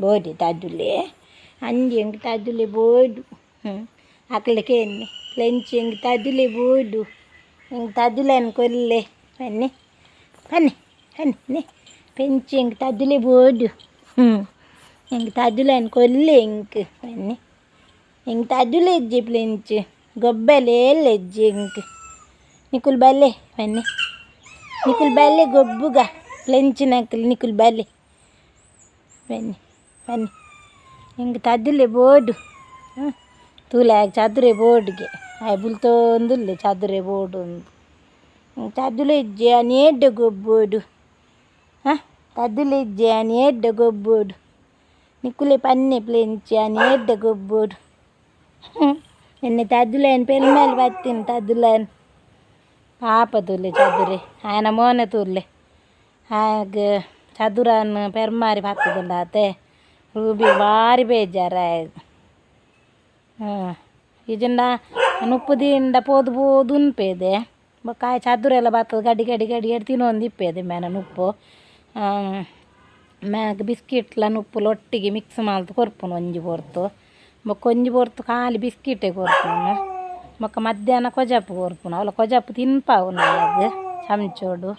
Body ತಾಜುಲೆ ಅಂಜಿ ಹೆಂಗೆ ತಾಜುಲೆ ಬೋಡು ಹ್ಞೂ ಅಕ್ಲಕ್ಕೆ ಎಣ್ಣೆ ಲೆಂಚ್ ಹೆಂಗೆ ತಾಜುಲೆ ಬೋಡು ಹೆಂಗೆ ತಾಜುಲೆ ಅನ್ಕೊಲ್ಲೆ ಬನ್ನಿ ಬನ್ನಿ ಬನ್ನಿ ನೇ పెంచి ఇంక తద్దులే బోర్డు ఇంక తద్దులేని కొల్లి ఇంక అన్నీ ఇంక తద్దులు ఎజ్జి ప్లెంచ్ గొబ్బలే ఎజ్జి ఇంక నికులు బల్లే అన్నీ నికులు బల్లే గొబ్బుగా ప్లెంచ్ నక్కలు నికులు బల్లే బన్నీ ಬನ್ನಿ ಹಿಂಗೆ ತದ್ದಿಲ್ಲೆ ಬೋರ್ಡು ತೂಲೆ ಚಾದುರೆ ಬೋರ್ಡ್ಗೆ ಆಯ್ ಬುಲ್ತೊಂದುಲ್ಲೆ ಚಾದುರೆ ಬೋರ್ಡ್ ಒಂದು ತದ್ದುಲೆ ಇಜ್ಜೆ ಅನೇಡ್ಡ ಗೊಬ್ಬೋಡು ಹಾಂ ತದ್ದುಲೆ ಇಜ್ಜೆ ಅನೇಡ್ಡ ಗೊಬ್ಬೋಡು ನಿಕ್ಕುಲೆ ಪನ್ನೆ ಪ್ಲೆಂಚೆ ಅನೇಡ್ಡ ಗೊಬ್ಬೋಡು ఎన్ని తద్దులేని పెళ్ళిమేలు పత్తిని తద్దులేని పాప తూలే చదురే ఆయన మోన తూలే ఆయనకు చదురాను పెరమారి పత్తుకుండాతే ರೂಬಿ ಭಾರಿ ಬೇಜಾರ ಹಾಂ ಈಜಿಂದ ನುಪ್ಪುದಿಂದ ಪೋದು ಪೋದು ಉನ್ಪೇದೆ ಕಾಯಿ ಚದುರೆಲ್ಲ ಬರ್ತದೆ ಗಡಿ ಗಡಿ ಗಡಿ ಗಡಿ ತಿನ್ನೊಂದು ಇಪ್ಪೇದೆ ಮೇನ ನುಪ್ಪು ಮ್ಯಾಗ ಬಿಸ್ಕಿಟ್ಲ ನುಪ್ಪುಲು ಒಟ್ಟಿಗೆ ಮಿಕ್ಸ್ ಮಲ್ತು ಕೊರ್ಪುನು ಒಂಜಿ ಪೊರ್ತು ಬೊಕ್ಕ ಒಂಜಿ ಪೊರ್ತು ಖಾಲಿ ಬಿಸ್ಕಿಟೇ ಕೊರ್ಪುನು ಬೊಕ್ಕ ಮಧ್ಯಾಹ್ನ ಕೊಜಾಪು ಕೊರ್ಪುನು ಅವಲ ಕೊಜಾಪು ತಿನ್ಪಾವು ನಾಗ ಚಮಚೋಡು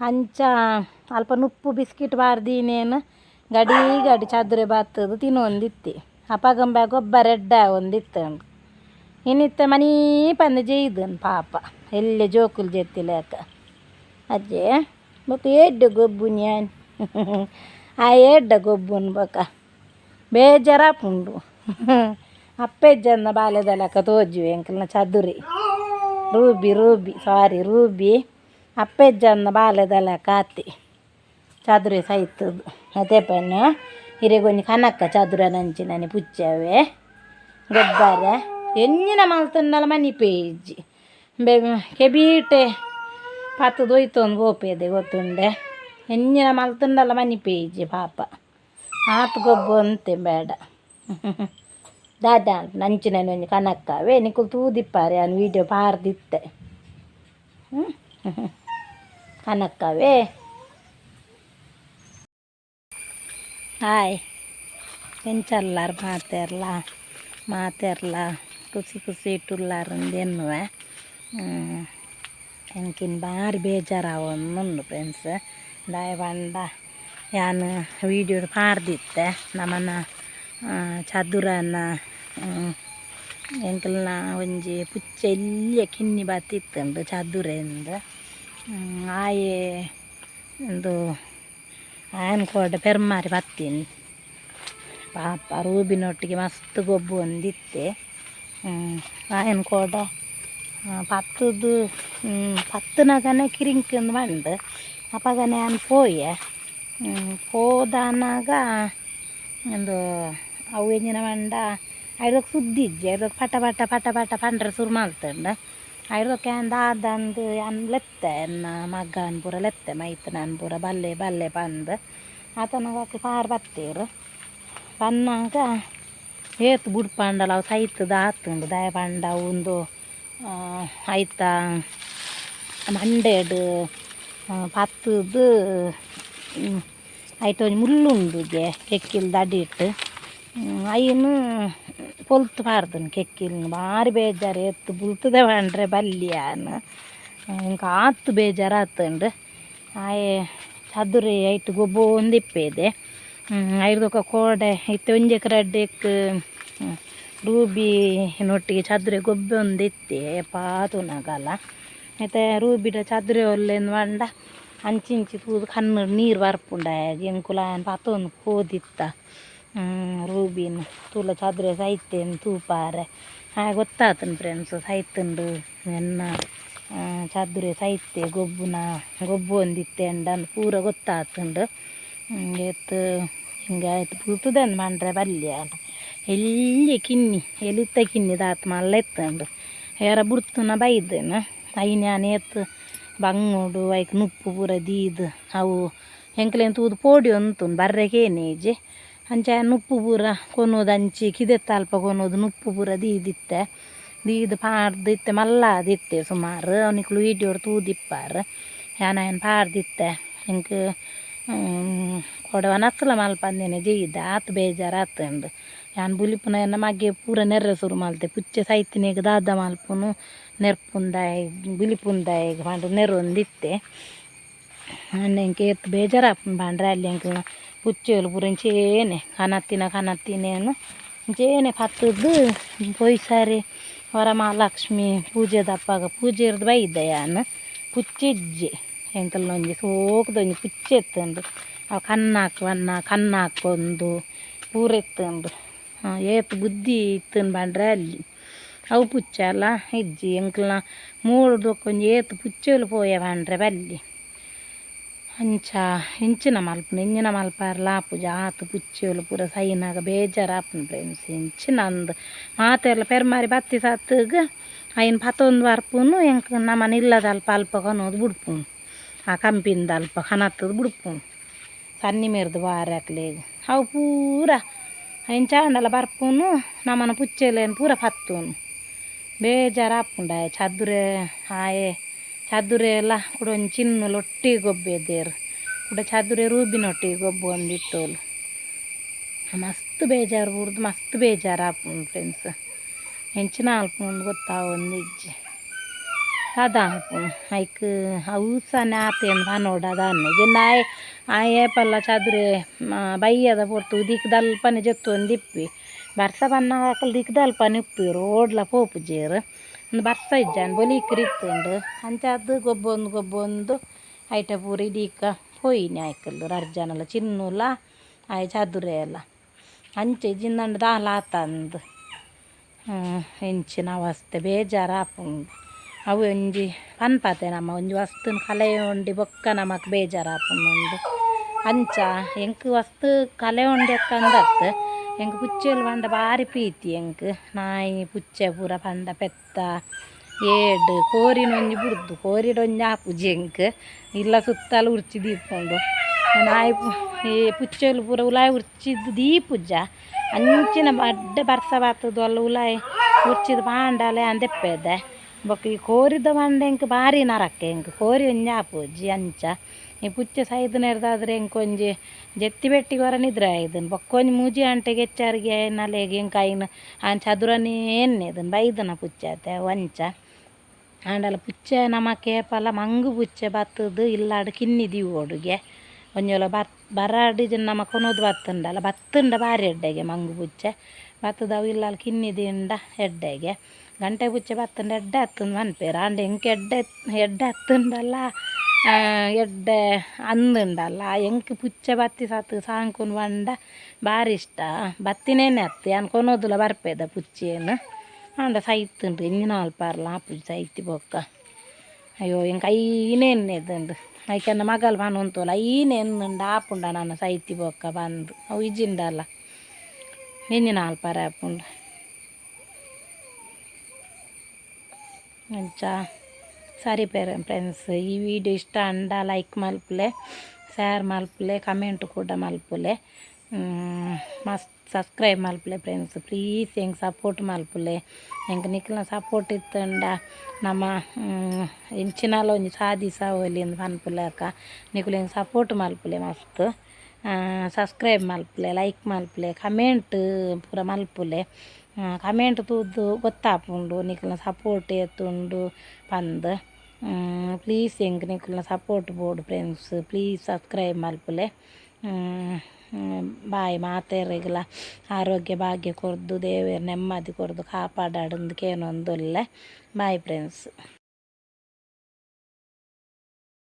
ಅಂಚ ಅಲ್ಪ ನುಪ್ಪು ಬಿಸ್ಕಿಟ್ ಬಾರ್ದಿನೇನು ಗಡಿ ಗಡಿ ಚದುರೆ ಬಾತದು ತಿನ್ನೊಂದಿತ್ತಿ ಅಪಗಂಬ ಗೊಬ್ಬರ ಎಡ್ಡ ಒಂದಿತ್ತು ಇನ್ನಿತ್ತ ಮನಿ ಪಂದ ಜೈದನ್ ಪಾಪ. ಎಲ್ಲೆ ಜೋಕುಲು ಜೆತ್ತಿಲಕ ಅಜ್ಜೆ ಬೊಕ ಎಡ್ಡ ಗೊಬ್ಬು ಯಾನ್? ಆ ಎಡ್ಡ ಗೊಬ್ಬುನ್ ಬೊಕ. ಬೇಜಾರಾಪುಂಡು ಅಪ್ಪೆಜ್ಜನ್ನ ಬಾಲ್ಯದಲಕ ತೋಜುವೆ ಅಂಕಲ್ನ ಚದುರಿ. Ruby Ruby, sorry, Ruby. ಅಪ್ಪೆಜ್ಜನ್ನ ಬಾಲ್ಯದಲಕ ಆತಿ. ಚದುರಿ ಸೈತದು ಅದೇ ಪೆನ್ನು ಹಿರೇಗೊಂಜಿ ಕನಕ ಚದುರ ನಂಚಿನನೆ ಪುಚ್ಚವೆ. ಗೊಬ್ಬರ. ಎಂಜಿನ ಮಲ್ತನ್ನಲ ಮನಿ ಪೇಜಿ. ಬೆ, ಕೆಬೀಟೆ ಪತ್ತು ದೊಯ್ತೊಂದು ಗೋಪೇದೆ ಗೊತ್ತುಂಡೆ. ಎಂಜಿನ ಮಲ್ತುಂಡಲ ಮನಿ ಪೇಜಿ ಪಾಪ. ಆತು ಗೊಬ್ಬು ಅಂತೆ ಬೇಡ. ದಾದ ನಂಚಿನನೆ ಒಂಜಿ ಕನಕ್ಕವೇ ನಿಕುಲು ತೂದಿಪ್ಪಾರೆ ನಾನು ವೀಡಿಯೋ ಪಾರ್ದಿತ್ತೆ. ಕನಕ್ಕವೇ ಹಾಯ್. ಎಂಚಲ್ಲಾರು ಮಾತೆರ್ಲ ಮಾತೆರ್ಲ ಖುಷಿ ಖುಷಿ ಇಟ್ಟುಲ್ಲಾರಂದೇನುವೆ ಎಂಕಿನ ಭಾರಿ ಬೇಜಾರಾವೊಂದುಂಡು ಫ್ರೆಂಡ್ಸ್ ದಾಯ ಪಂಡ ಯಾನು ವೀಡಿಯೋ ಪಾರ್ದಿತ್ತೆ. ನಮ್ಮನ ಚದುರನ ಎಂಕಲ್ನ ಒಂಜಿ ಪುಚ್ಚ ಇಲ್ಲಿಯ ಕಿನ್ನಿ ಬತ್ತಿತ್ತುಂಡು ಚದುರೆಂದು. ಆಯೆ ಅವನು ಕೂಡ ಪೆರ್ಮಾರಿ ಬರ್ತೀನಿ. ಪಾಪ ರೂಬಿನೊಟ್ಟಿಗೆ ಮಸ್ತ್ ಗೊಬ್ಬು ಒಂದಿತ್ತೆ. ಆಯನ್ ಕೂಡ ಪತ್ತದು ಪತ್ತನಾಗನೆ ಕಿರಿಂಕ್ ಅಂದು ಬಂದು, ಅಪಗನೆ ಅವನು ಪೋಯ. ಪೋದಾನಾಗ ಒಂದು ಅವು ಎಂಜಿನ ಮಂಡ ಐದಕ್ಕೆ ಸುದ್ದಿ ಇಜ್ಜೆ ಅದಕ್ಕೆ ಪಟ ಪಟ ಪಟ ಪಟ ಪಂಡ್ರೆ ಶುರು ಮಾಡ್ತಂಡ. අයිරෝක ඇන්දාදන්ද යන්ලෙත්ත එන්න මක්ගාන්පුර ලෙත්ත මෛතනන්පුර බල්ලේ බල්ලෙ පන්ද අතනගක පාර්වත්තේර පන්නාක ඒත් බුඩ් පණ්ඩලව සහිත්ත දාත්තුන්ට දෑ පණ්ඩවුන්ද අයිතා මණ්ඩේඩ පත්තුද අයිටෝනි මුල්ලුන්දුගේ එක්කිල් දඩිට ಐನು ಪೊಲ್ತು ಪಾರ್ದನು ಕೆಕ್ಕಿಲ್ನು, ಭಾರಿ ಬೇಜಾರು ಎತ್ತು ಬುಲ್ತದೆ ಬಂಡ್ರೆ ಬಲ್ಲಿಯಾನ ಇಂಕ ಆತು ಬೇಜಾರು ಆತಂಡು ಆಯೆ, ಚದುರಿ ಐಟ್ ಗೊಬ್ಬು ಒಂದಿಪ್ಪೇದೆ. ಐದೊಕ್ಕ ಕೋಡೆ ಇತ್ತು ಒಂಜಿ ರಡ್ಡೆಕ್ ರೂಬಿ ನೊಟ್ಟಿಗೆ ಚದುರೆ ಗೊಬ್ಬೆ ಒಂದು ಇತ್ತೆ ಪಾತು ನಗಲ. ಮತ್ತು ರೂಬಿಡ ಚದುರೆ ಒಲ್ಲೆಂದು ಮಂಡ ಅಂಚಿಂಚಿ ಕೂದು ಕಣ್ಣು ನೀರು ಬರ್ಪುಂಡ ಎಂಕುಲ ಪಾತೊಂದು ಪೋದಿತ್ತ ರೂಬಿನ್ ತೂಲ ಚಾದ್ರೆ ಸೈತೇನು ತೂಪಾರೆ. ಹಾಗೆ ಗೊತ್ತಾತನ್ ಫ್ರೆಂಡ್ಸ್ ಸೈತುಂಡು ಎನ್ನ ಚದುರೆ ಸೈತೆ ಗೊಬ್ಬುನ, ಗೊಬ್ಬು ಒಂದಿತ್ತೆ ಅಂಡ್ ಪೂರ ಗೊತ್ತಾತುಂಡು ಎತ್ತು, ಹಿಂಗೆ ಆಯ್ತು ಪುಲ್ತುದೆಂದು ಮಂಡ್ರೆ ಬಲ್ಯ ಎಲ್ಲಿ ಕಿನ್ನಿ, ಎಲಿತ್ತ ಕಿನ್ನಿ ದಾತ್ ಮಲ್ಲ ಎತ್ತಂಡು ಯಾರ ಬುಡ್ತುನ ಬೈದೇನು. ಐನ್ಯಾನ ಎತ್ತು, ಬಂಗುಡು ಐಕ್ ನುಪ್ಪು ಪೂರ ದೀದ್. ಅವು ಎಂಕ್ಲೆನ್ ತೂದು ಪೋಡಿ ಬರ್ರೆಗೆ ಬರ್ರೆಗೇನೇಜಿ. ಅಂಚ ನುಪ್ಪು ಪೂರ ಕೊನೋದು ಅಂಚಿ, ಕಿದೆತ್ತ ಅಲ್ಪ ಕೊನೋದು ನುಪ್ಪು ಪೂರ ದೀದಿತ್ತೆ. ದೀದ್ ಪಾಡ್ದಿತ್ತೆ, ಮಲ್ಲಾದಿತ್ತೆ ಸುಮಾರು. ಅವನಿಕ್ಲು ವೀಡಿಯೋಡು ತೂದಿಪ್ಪಾರು. ಯಾನ ಏನು ಪಾಡ್ದಿತ್ತೆ. ಹಿಂಗೆ ಕೊಡವನ ಅಸಲ ಮಲ್ಪಂದೇನೆ ಜೀದ. ಆತು ಬೇಜಾರು ಆತುಂಡು ಯಾನ್ ಬುಲಿಪುನ ಎನ್ನ ಮಗ್ಗೆ ಪೂರ ನೆರ್ರೆ ಸುರು ಮಲ್ತೆ. ಪುಚ್ಚೆ ಸೈತಿನಿಗೆ ದಾದ ಮಲ್ಪುನು ನೆರ್ಪುಂದಾಯ್, ಬುಲಿಪುಂದಾಯ್ ಪಂಡ ನೆರೊಂದಿತ್ತೆ ಅನ್ನೆಂಕೆ ಎತ್ತು ಬೇಜಾರಾಪುಂಡು ಪಂಡ್ರೆ ಅಲ್ಲಿ ಪೂರ ಇಂಚೇನೆ, ಕನತ್ತಿನ ಕನತ್ತಿನೇನು ಇಂಚೇನೆ ಕತ್ತದ್ದು ಪೊಯ್ ಸಾರಿ ವರಮಹಾಲಕ್ಷ್ಮಿ ಪೂಜೆ ದಪ್ಪಾಗ ಪೂಜೆ ಇರ್ದು ಬೈದೆ ಯಾನು. ಪುಚ್ಚೆಜ್ಜೆ ಎಂಕಲ್ನ ಒಂಜಿ ಸೋಕ್ದೊಂಜಿ ಪುಚ್ಚೆ ಎತ್ತುಂಡು ಅವು ಕಣ್ಣಾಕು ಅನ್ನ, ಕಣ್ಣಾಕೊಂದು ಪೂರ ಎತ್ತುಂಡು ಏತ್ ಬುದ್ಧಿ ಇತ್ತನ್ ಬಂಡ್ರೆ ಅಲ್ಲಿ. ಅವು ಪುಚ್ಚ ಅಲ್ಲ ಇಜ್ಜಿ ಎಂಕಲ್ನ ಕೊಂಚ ಏತ್ ಪುಚ್ಚಲು ಪೋಯ ಬಂಡ್ರೆ ಬಲ್ಲಿ. ಅಂಚ, ಇಂಚಿನ ಮಲ್ಪುನ ಇಂಚಿನ ಮಲ್ಪಾರ ಲಾಪುಜ ಆತು ಪುಚ್ಚೆಲು, ಪೂರ ಸೈನಾಗ ಬೇಜಾರು ಆಪುಂಡು ಫ್ರೆಂಡ್ಸ್ ಇಂಚಿನ ಅಂದು ಮಾತೆಲ್ಲ ಪೆರ್ಮಾರಿ ಬತ್ತಿ ಸತ್ತಗ, ಅಯ್ಯನ ಪತ್ತೊಂದು ಬರ್ಪುನು ಎಂಕ್ ನಮ್ಮನ ಇಲ್ಲದ ಅಲ್ಪ ಅಲ್ಪ ಕೊನೋದು ಬಿಡ್ಪುನು ಆ ಕಂಪಿಂದ ಅಲ್ಪ ಕನತ್ತದು ಬಿಡ್ಪುನು ಸನ್ನಿ ಮೇರ್ದು ಬಾರಿ ಹಾಕ್ಲೇಗ. ಅವು ಪೂರ ಅಯ್ಯನ ಚಾಂಡಲ ಬರ್ಪುನು, ನಮ್ಮನ ಪುಚ್ಚೆಲೇನು ಪೂರ ಪತ್ತುನು. ಬೇಜಾರು ಆಪುಂಡ ಚದುರೆ ಆಯೆ ಚದುರೆ ಎಲ್ಲ ಕೂಡ ಒಂದು ಒಟ್ಟಿಗೆ ಗೊಬ್ಬೆದೇರು ಕೂಡ ಚದುರೆ ರೂಬಿನೊಟ್ಟಿಗೆ ಗೊಬ್ಬು ಒಂದಿಟ್ಟೋಲು ಮಸ್ತ್ ಬೇಜಾರು ಬುಡ್ದು, ಮಸ್ತ್ ಬೇಜಾರು ಆಪುಂಡು ಫ್ರೆಂಡ್ಸ್ ಹೆಂಚಿನ ಆಲ್ಪುಂಡು ಗೊತ್ತಾ ಒಂದು ಇಜ್ಜಿ ಅದ ಆಲ್ಪುಂಡು ಐಕ್ ಹೌಸನೆ ಆತೇನು ಪನೋಡ ಅದಾನೆ ಜಿನ್ನಾಯ್ ಆ ಏಪಲ್ಲ ಚದುರೆ ಬೈಯದ ಪೊರ್ತು ದಿಕ್ದಲ್ಪನೆ ಜೊತ್ತು ಒಂದು ಇಪ್ಪಿ. ಬರ್ಸ ಬಣ್ಣ ಹಾಕಲ್ ದಿಕ್ದಲ್ಪನೆ ಉಪ್ಪಿ, ರೋಡ್ಲ ಪೋಪು ಜೇರು. ಒಂದು ಬರ್ಸ ಇಜ್ಜಾನ್ ಬೊಲಿಕ್ರಿ ಇತ್ತುಂಡು ಅದು ಗೊಬ್ಬೊಂದು ಗೊಬ್ಬೊಂದು ಐಟ ಪೂರ, ಇಡೀಕ ಪೋಯಿನಿ ಆಯ್ಕಲ್ಲು ರರ್ಜನಲ ಚಿನ್ನುಲ, ಆಯ್ ಚದುರೆ ಎಲ್ಲ ಅಂಚೆ ಜಿನ್ನಂಡು ದಾಲ ತಂದು ಹೆಂಚಿನ ಅವಸ್ಥೆ ಬೇಜಾರು ಆಪುಂಡು. ಅವು ಒಂಜಿ ಪನ್ಪತೆ ನಮ್ಮ, ಒಂಜಿ ವಸ್ತುನ ಕಲೆ ಉಂಡಿ ಬೊಕ್ಕ ನಮಕ್ ಬೇಜಾರು ಆಪುಂಡು. ಅಂಚ, ಎಂಕ್ ವಸ್ತು ಕಲೆ ಉಂಡಿ ಅಕ್ಕಂದತ್ ಎಂಕ್ ಪುಚ್ಚೆಲು ಪಂಡ ಬಾರಿ ಪ್ರೀತಿ ಎಂಕ್ ನಾಯಿ ಪುಚ್ಚೆ ಪೂರ ಪಂಡ ಪೆತ್ತ. ಏಡ್, ಕೋರಿನ ಒಂಜಿ ಬುಡ್ದು ಕೋರಿಡ ಒಂಜಿ ಆಪುಜಿ ಎಂಕ್ ಇಲ್ಲ ಸುತ್ತಲೂ ಉರ್ಚಿ ದೀಪುಂಡು ನಾಯಿ ಈ ಪುಚ್ಚೆಲು ಪೂರ ಉಲಾಯಿ ಉರ್ಚಿದ್ದು ದೀಪುಜ್ಜ. ಅಂಚಿನ ಬಡ್ಡೆ ಬರ್ಸ ಬಾತದು ಅಲ್ಲ ಉಲಾಯಿ. ಉರ್ಚಿದ ಪಾಂಡಲೆ ಅಂದೆಪ್ಪೆದೆ. ಬೊಕ್ಕ ಈ ಕೋರಿದ ಪಂಡ ಎಂಕ್ ಬಾರಿ ನರಕ್ಕೆ, ಎಂಕ್ ಕೋರಿ ಒಂಜಿ ಆಪುಜಿ ಅಂಚ ಈ ಪುಚ್ಚ ಸೈದ್ ನೆರ್ದಾದ್ರೆ ಎಂಕ್ ಒಂಜಿ ಜೆತ್ತಿ ಬೆಟ್ಟಿಗೆ ಹೊರ ನಿದ್ರೆ ಆಯ್ದನ್ ಬೊಕ್ಕೊಂಜಿ ಮೂಜಿ ಅಂಟೆಗೆ ಗೆಚ್ಚಾರಿಗೆ ನಲೆಗೆ ಎಂಕ್ ಐನ್ ಆನ್ ಚದುರನೇ ಎನ್ನೆದನ್ ಬೈದನ ಪುಚ್ಚ ಆತೆ ವಂಚ. ಆಂಡಲ ಪುಚ್ಚೆ ನಮ ಕೇಪಲ ಮಂಗು ಪುಚ್ಚೆ ಬತ್ತದು, ಇಲ್ಲಾಡು ಕಿನ್ನಿ ಅಡುಗೆ ಒಂಜೊಲ ಬತ್ ಬರಾಡಿ ಜನ ನಮ್ಮ ಕೊನೋದು ಬತ್ತುಂಡಲ್ಲ ಬತ್ತುಂಡ ಭಾರಿ ಎಡ್ಡೆಗೆ ಮಂಗು ಪುಚ್ಚೆ. ಬತ್ತದವು ಇಲ್ಲಾಲ್ ಇಲ್ಲಲ್ಲ ಕಿನ್ನಿ ದಿಂಡ ಎಡ್ಡೆಗೆ. ಗಂಟೆ ಪುಚ್ಚೆ ಬತ್ತಂಡ, ಎಡ್ಡೆ ಹತ್ತಂದು ಮನ್ಪೇರು. ಆಂಡ ಎಂಕ್ ಎಡ್ಡೆ ಎಡ್ಡೆ ಹತ್ತಂಡಲ್ಲ ಎಡ್ಡೆ ಅಂದುಂಡಲ್ಲ ಎಂಕ್ ಪುಚ್ಚೆ ಬತ್ತಿ ಸತ್ತು ಸಾಂಕುನ್ ಬಂಡ ಬಾರಿ ಇಷ್ಟ. ಬತ್ತಿನೇನೆ ಹತ್ತಿ ಅನ್ ಕೊನೋದುಲ ಬರ್ಪೇದ ಪುಚ್ಚೇನು ಆಂಡ ಸೈತುಂಡು ಎಂಜಿನ ಅಲ್ಪಾರಲ್ಲ ಆಪುಜಿ ಸೈತಿ ಬೊಕ್ಕ. ಅಯ್ಯೋ ಎಂಕ್ ಐನೇನ್ನೆದುಂಡು ಐಕನ್ನ ಮಗಲ್ ಪನೊಂತೋಲ ಐನೆನ್ನುಂಡು ಆಪುಂಡ ನನ್ನ ಸೈತಿ ಬೊಕ್ಕ ಬಂದು. ಅವು ಇಜಿಂಡಲ್ಲ ಎಂಜಿನ ಅಲ್ಪಾರ ಆಪುಂಡು. ಅಂಚ ಸರಿ ಪೇರ ಫ್ರೆಂಡ್ಸ್ ಈ ವಿಡಿಯೋ ಇಷ್ಟ ಅಂಡ ಲೈಕ್ ಮಲ್ಪಲೆ ಶೇರ್ ಮಲ್ಪಲೆ ಕಮೆಂಟ್ ಕೂಡ ಮಲ್ಪಲೆ ಮಸ್ತ್ ಸಬ್ಸ್ಕ್ರೈಬ್ ಮಲ್ಪಲೆ ಫ್ರೆಂಡ್ಸ್ ಪ್ಲೀಸ್ ಹೆಂಗೆ ಸಪೋರ್ಟ್ ಮಲ್ಪಲೆ ಹೆಂಗೆ ನಿಕ್ಲ ಸಪೋರ್ಟ್ ಇತ್ತಂಡ ನಮ್ಮ ಇಂಚಿನಲ್ಲ ಒಂಜಿ ಸಾಧಿಸ ಹೋಲಿ ಅಂದ್ ಪನ್ಪುಲೆ ಅಕ್ಕ ನಿಕುಲು ಹೆಂಗೆ ಸಪೋರ್ಟ್ ಮಲ್ಪಲೆ ಮಸ್ತ್ ಸಬ್ಸ್ಕ್ರೈಬ್ ಮಲ್ಪಲೆ ಲೈಕ್ ಮಲ್ಪಲೆ ಕಮೆಂಟ್ ಪೂರ ಮಲ್ಪುಲೆ ಕಮೆಂಟ್ ತೂದು ಗೊತ್ತಾಪುಂಡು. ನಿಕಲ್ನ ಸಪೋರ್ಟ್ ಎತ್ತುಂಡು ಪಂದ್. ಪ್ಲೀಸ್ ಎಂಕ್ ನಿಕಲ್ನ ಸಪೋರ್ಟ್ ಬೋಡು ಫ್ರೆಂಡ್ಸ್ ಪ್ಲೀಸ್ ಸಬ್ಸ್ಕ್ರೈಬ್ ಮಲ್ಪುಲೆ. ಬಾಯ್ ಮಾತೇರಿಗಲ ಆರೋಗ್ಯ ಭಾಗ್ಯ ಕೊರ್ದು, ದೇವೇರ್ ನೆಮ್ಮದಿ ಕೊರ್ದು ಕಾಪಾಡಾಡುಂದು ಕೇನೊಂದುಲ್ಲೆ. Bye friends